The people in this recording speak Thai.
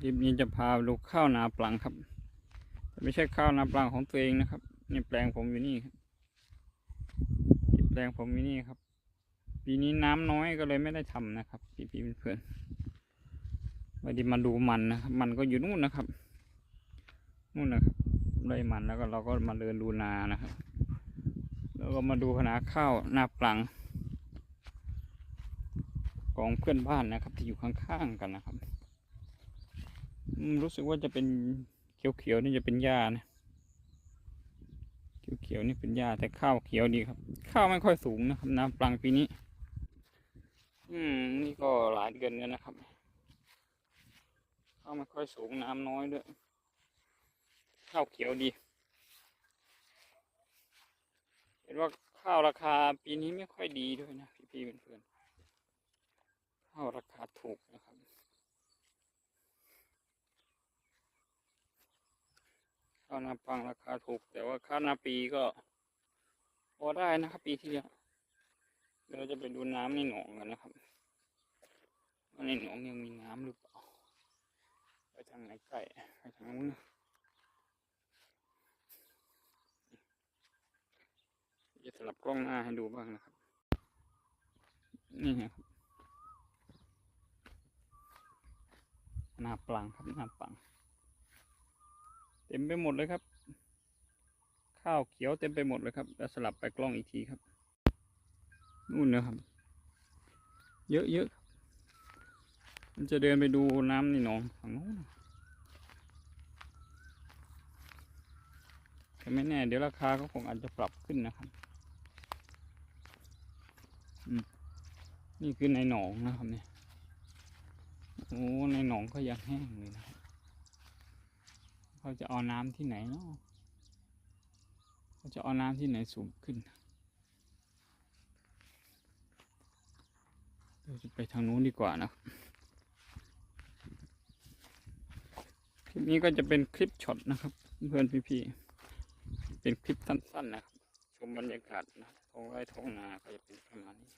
คลิปนี้จะพาดูข้าวนาปลังครับ แต่ไม่ใช่ข้าวนาปลังของตัวเองนะครับนี่แปลงผมอยู่นี่ครับนี่แปลงผมอยู่นี่ครับ ปีนี้น้ำน้อยก็เลยไม่ได้ทำนะครับพี่พี่เพื่อนวันนี้มาดูมันนะครับ มันก็อยู่นู่นนะครับ นู่นนะครับไร่มันแล้วก็เราก็มาเดินดูนานะครับ แล้วก็มาดูขนาข้าวนาปลัง ของเพื่อนบ้านนะครับ ที่อยู่ข้างๆกันนะครับ รู้สึกว่าจะเป็นเขียวๆนี่จะเป็นหญ้านะเขียวๆนี่เป็นหญ้าแต่ข้าวเขียวดีครับ ข้าวไม่ค่อยสูงนะครับน้ำปลังปีนี้ อืม นี่ก็หลายเดือนแล้วนะครับข้าวไม่ค่อยสูงน้ำน้อยด้วยข้าวเขียวดี เห็นว่าข้าวราคาปีนี้ไม่ค่อยดีด้วยนะพี่ๆเพื่อนๆข้าวราคาถูกนะครับ ข้าวนาปังราคาถูก แต่ว่าข้าวนาปีก็พอได้นะครับ ปีที่แล้วเดี๋ยวเราจะไปดูน้ำในหนองกันนะครับว่าในหนองยังมีน้ำหรือเปล่าไปทางไหนใกล้ไปทางนู้นจะสลับกล้องหน้าให้ดูบ้างนะครับ นี่ครับหน้าปลังครับหน้าปลัง ต็มไปหมดเลยครับ ข้าวเขียวเต็มไปหมดเลยครับแล้วสลับไปกล้องอีกทีครับนู่นนะครับ เยอะเยอะมันจะเดินไปดูน้ำในหนองฝั่งโน้นแต่ไม่แน่ เดี๋ยวราคาก็คงอาจจะปรับขึ้นนะครับนี่คือในหนองนะครับเนี่ยโอ้ในหนองก็ยังแห้งเลยนะครับ เขาจะเอาน้ำที่ไหนเนาะเขาจะเอาน้ำที่ไหนสูงขึ้นเราจะไปทางนู้นดีกว่านะคลิปนี้ก็จะเป็นคลิปช็อตนะครับ เพื่อนพี่ๆเป็นคลิปสั้นๆนะครับชมบรรยากาศนะท้องไร่ท้องนาก็จะเป็นประมาณนี้